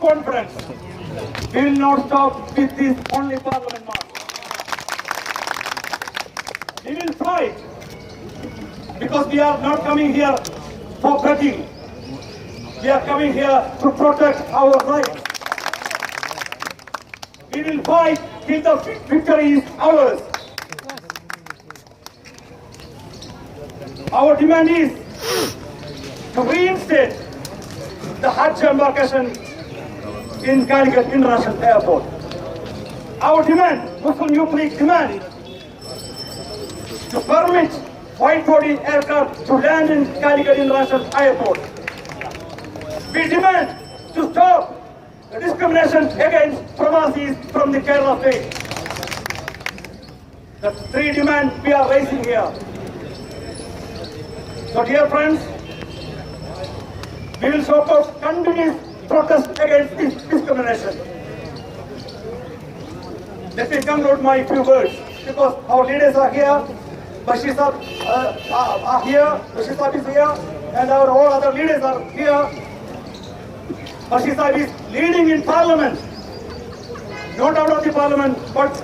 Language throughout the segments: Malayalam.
confidence. We will not stop with this only parliament march. We will fight because we are not coming here for begging. We are coming here to protect our rights. We will fight till the victory is ours. Our demand is to reinstate the Hajj embarkation in Calicut International Airport. Our demand, Muslim Youth League demand, to permit wide-body aircraft to land in Calicut International Airport. We demand to stop the discrimination against Pravasis from the Kerala state. The three demands we are raising here. So dear friends, we will support continuous protest against discrimination. Let me conclude my few words because our leaders are here, Bashir Saab uh, are are here, Bashir Saab is here, and our all other leaders are here. Bashir Saab is leading in parliament, not out of the parliament, but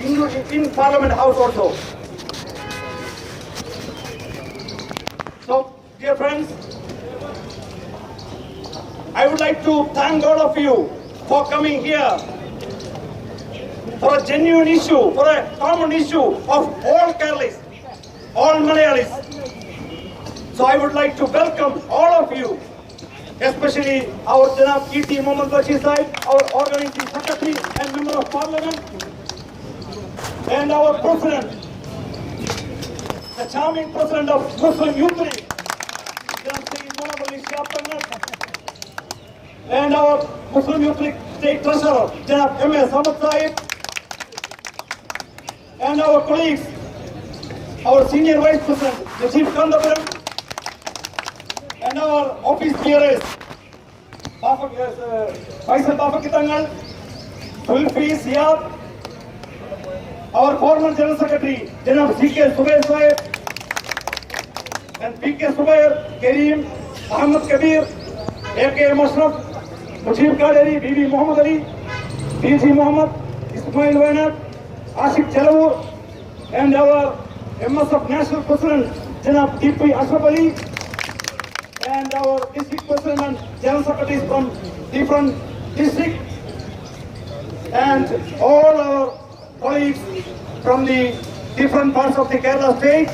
in, in parliament house also. So, dear friends, I would like to thank all of you for coming here for a genuine issue, for a common issue of all Keralis, all Malayalis. So I would like to welcome all of you, especially our Janab E.T. Mohammad Saib, our organizing secretary and member of parliament, and our president, the charming president of Muslim Youth League, Janab Mohammad and our Muslim Youth League State Treasurer, Janab M.S. Ahmad Saib, and our colleagues, our Senior Vice President, Najib Kandapuram, and our office Bafa, uh, Faisal Bafa Kitangal, Zulfi Siab, our former General Secretary, Janab C.K. Subair Saib, and P.K. Subair, Kareem, Ahmad Kabir, A.K. Ajeeb Kaleri Bibi Mohammed Ali BG Mohammed, Ismail वैनक Ashiq चलवो and our MS of national person Janab DP Ashraf Ali and our district person general secretary from different district and all our colleagues from the different parts of the Kerala state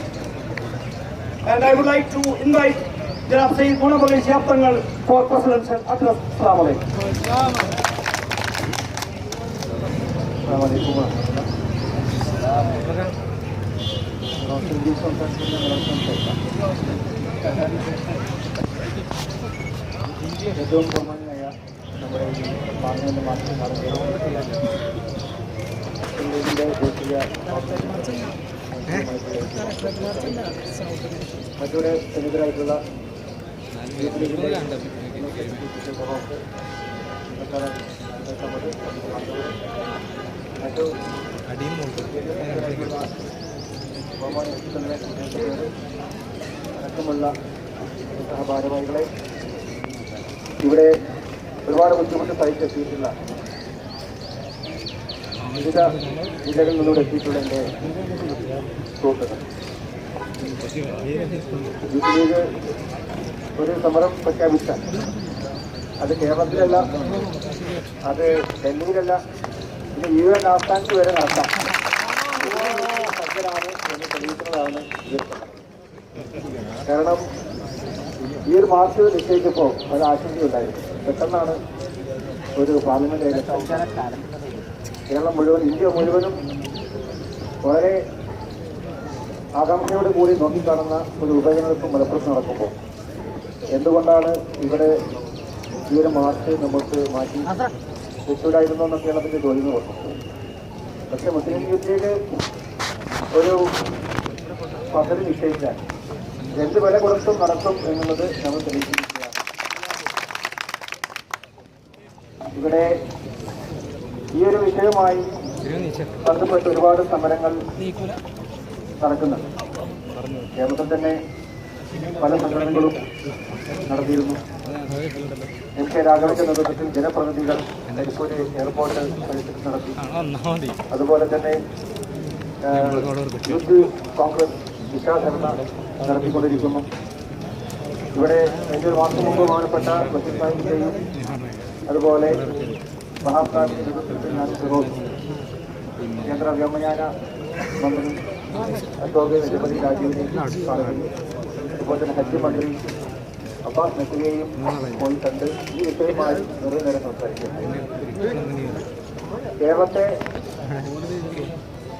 and I would like to invite Janab Sayyid Munawali Shihab Tangal for presidential address. Assalamu alaikum. ഏറ്റവും ബഹുമാനായ നമ്മുടെ ഈ പാർലമെന്റ് മാസം നടത്തിയ ഇന്ത്യയുടെ ദേശീയ മറ്റൊരു സന്നിധരായിട്ടുള്ള മറ്റു അടക്കമുള്ള സഹഭാരവാഹികളെ ഇവിടെ ഒരുപാട് ബുദ്ധിമുട്ട് സഹിച്ചെത്തിയിട്ടുള്ള വിവിധ ജില്ലകളിൽ നിന്നൂടെ എത്തിയിട്ടുള്ള എന്റെ സുഹൃത്തുക്കൾ ഒരു സമരം പ്രഖ്യാപിച്ച അത് കേരളത്തിലല്ല അത് ഡൽഹിയിലല്ല ഇത് യു എൻ ആസ്ഥാനത്ത് വരെ നടത്താം. സജ്ജരാണ് എന്ന് തെളിയിക്കുന്നതാണ്. കാരണം ഈ ഒരു മാർച്ച് നിശ്ചയിച്ചപ്പോൾ ഒരു ആശങ്കയുണ്ടായിരുന്നു. പെട്ടെന്നാണ് ഒരു പാർലമെന്റ് കേരളം മുഴുവൻ ഇന്ത്യ മുഴുവനും വളരെ ആകാംക്ഷയോട് കൂടി നോക്കിക്കാണുന്ന ഒരു ഉപതെരഞ്ഞെടുപ്പ് മലപ്പുറത്ത് നടക്കുമ്പോൾ എന്തുകൊണ്ടാണ് ഇവിടെ ഈ ഒരു മാർച്ച് നമുക്ക് മാറ്റി വെച്ചൂടായിരുന്നു എന്നൊക്കെയാണ് അതിന്റെ ചോദ്യം വന്നത് പക്ഷെ മുസ്ലിം ലീഗ് ഒരു പദ്ധതി നിശ്ചയിച്ചാൽ എന്ത് വില കൊടുത്തും നടത്തും എന്നുള്ളത് നമ്മൾ തെളിയിച്ചിരിക്കുകയാണ്. ഇവിടെ ഈ ഒരു വിഷയവുമായി ബന്ധപ്പെട്ട് ഒരുപാട് സമരങ്ങൾ നടക്കുന്നുണ്ട്. കേരളത്തിൽ തന്നെ പല സംഘടനകളും നടത്തിയിരുന്നു. എം കെ രാഘവന്റെ നേതൃത്വത്തിൽ ജനപ്രതിനിധികൾ കരിപ്പൂര് എയർപോർട്ട് നടത്തി. അതുപോലെ തന്നെ യൂത്ത് കോൺഗ്രസ് വിശാഖരണ നടത്തിക്കൊണ്ടിരിക്കുന്നു. ഇവിടെ എന്റെ ഒരു മാസം മുമ്പ് ബഹുമാനപ്പെട്ട ബഷീർ അതുപോലെ മഹാത്മാവിന്റെ നേതൃത്വത്തിൽ കേന്ദ്ര വ്യോമയാന മന്ത്രി അശോക് ഗജപതി രാജീവിനെ അതുപോലെ തന്നെ ഹജ്ജ് മന്ത്രി കേരളത്തെ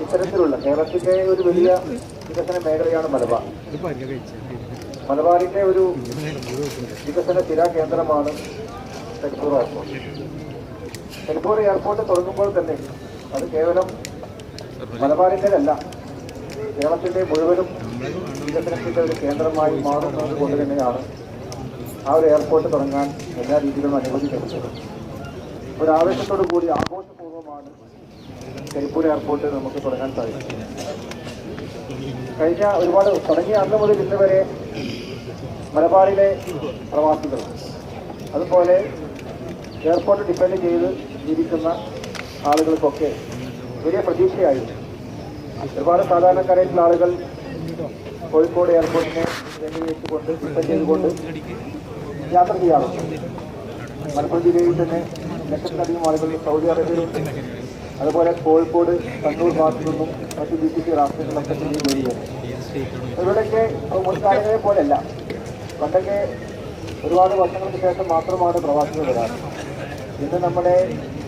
ഇത്തരത്തിലുള്ള കേരളത്തിന്റെ ഒരു വലിയ വികസന മേഖലയാണ് മലബാർ. മലബാറിന്റെ ഒരു വികസന സ്ഥിര കേന്ദ്രമാണ് കരിപ്പൂർ എയർപോർട്ട്. കരിപ്പൂർ എയർപോർട്ട് തുടങ്ങുമ്പോൾ തന്നെ അത് കേവലം മലബാറിന്റെതല്ല കേരളത്തിന്റെ മുഴുവനും വികസനത്തിന്റെ ഒരു കേന്ദ്രമായി മാറുന്നത് കൊണ്ട് തന്നെയാണ് ആ ഒരു എയർപോർട്ട് തുടങ്ങാൻ എല്ലാ രീതിയിലും അനുമതി ലഭിച്ചത് ഒരു ആവേശത്തോടു കൂടി ആഘോഷപൂർവമാണ് കരിപ്പൂർ എയർപോർട്ട് നമുക്ക് തുടങ്ങാൻ സാധിക്കും കഴിഞ്ഞ ഒരുപാട് തുടങ്ങിയ അന്ന് മുതൽ ഇന്ന് വരെ മലബാറിലെ പ്രവാസികൾ അതുപോലെ എയർപോർട്ട് ഡിപ്പെൻഡ് ചെയ്ത് ജീവിക്കുന്ന ആളുകൾക്കൊക്കെ വലിയ പ്രതീക്ഷയായിരുന്നു. ഒരുപാട് സാധാരണക്കാരായിട്ടുള്ള ആളുകൾ കോഴിക്കോട് എയർപോർട്ടിനെ കേന്ദ്രീകരിച്ചുകൊണ്ട് ഡിപ്പെൻഡ് ചെയ്തുകൊണ്ട് യാത്ര ചെയ്യാറുണ്ട് മലപ്പുറം ജില്ലയിൽ തന്നെ ലക്ഷത്തിലധികം ആളുകൾ സൗദി അറേബ്യയിലും അതുപോലെ കോഴിക്കോട് കണ്ണൂർ ഭാഗത്തു നിന്നും മറ്റ് ബി ജെ പി രാഷ്ട്രീയങ്ങളൊക്കെ തന്നെ വരികയാണ്. ഇവരുടെയൊക്കെ മുൻകാലങ്ങളെ പോലെയല്ല. പണ്ടൊക്കെ ഒരുപാട് വർഷങ്ങൾക്ക് ശേഷം മാത്രമാണ് പ്രവാസികൾ വരാറ്. ഇന്ന് നമ്മുടെ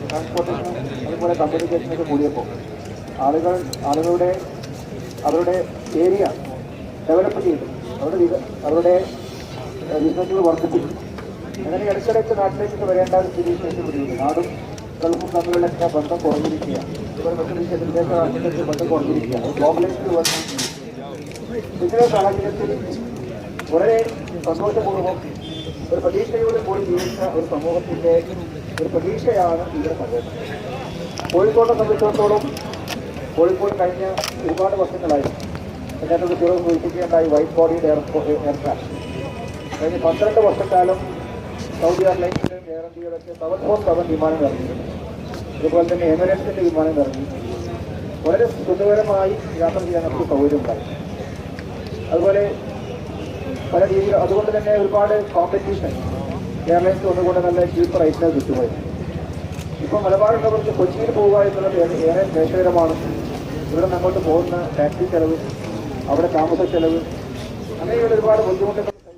ട്രാൻസ്പോർട്ടേഷനും അതുപോലെ കമ്മ്യൂണിക്കേഷനൊക്കെ കൂടിയപ്പോൾ ആളുകൾ ആളുകളുടെ അവരുടെ ഏരിയ ഡെവലപ്പ് ചെയ്തു. അവരുടെ അവരുടെ ബിസിനസ്സുകൾ വർദ്ധിപ്പിച്ചു അങ്ങനെ ഇടയ്ക്കിടയ്ക്ക് നാട്ടിലേക്ക് വരേണ്ട ഒരു സ്ഥിതി പിടിക്കുന്നു നാടും ഗൾഫും തമ്മിലുള്ള ബന്ധം ബന്ധം കുറഞ്ഞിരിക്കുകയാണ്. ഗ്ലോബലൈസ്ഡ് സാഹചര്യത്തിൽ വളരെ സന്തോഷപൂർവം ഒരു പ്രതീക്ഷയോട് കൂടി ജീവിച്ച ഒരു സമൂഹത്തിന്റെ ഒരു പ്രതീക്ഷയാണ് ഇവിടെ പകരുന്നത് കോഴിക്കോടിനെ സംബന്ധിച്ചിടത്തോളം കോഴിക്കോട് കഴിഞ്ഞ ഒരുപാട് വർഷങ്ങളായി. അതിനകത്ത് ചെറു സൂചിപ്പിക്കുകയുണ്ടായി വൈറ്റ് എയർപോർട്ട് എയർക്രാഫ്റ്റ് കഴിഞ്ഞ പന്ത്രണ്ട് വർഷക്കാലം സൗദി എയർലൈൻസിലും എയർ ഇന്ത്യയിലൊക്കെ സെവൻ ഫോർ സെവൻ വിമാനം ഇറങ്ങിയിട്ടുണ്ട് അതുപോലെ തന്നെ എമിറേറ്റ്സിന്റെ വിമാനം ഇറങ്ങി. വളരെ സുഖകരമായി യാത്ര ചെയ്യാൻ നമുക്ക് സൗകര്യമുണ്ടായി. അതുപോലെ പല രീതിയിൽ അതുകൊണ്ട് തന്നെ ഒരുപാട് കോമ്പറ്റീഷൻ എയർലൈൻസ് ഒന്നുകൂടെ നല്ല ചീപ്പ് റേറ്റിന് കിട്ടുമായി ഇപ്പോൾ മലബാറിനവർക്ക് കൊച്ചിയിൽ പോവുക എന്നുള്ളത് ഏറെ- ക്ലേശകരമാണ് ഇവിടെ അങ്ങോട്ട് പോകുന്ന ടാക്സി ചെലവ് അവിടെ താമസ ചെലവ് അങ്ങനെയുള്ള ഒരുപാട് ബുദ്ധിമുട്ടുകൾ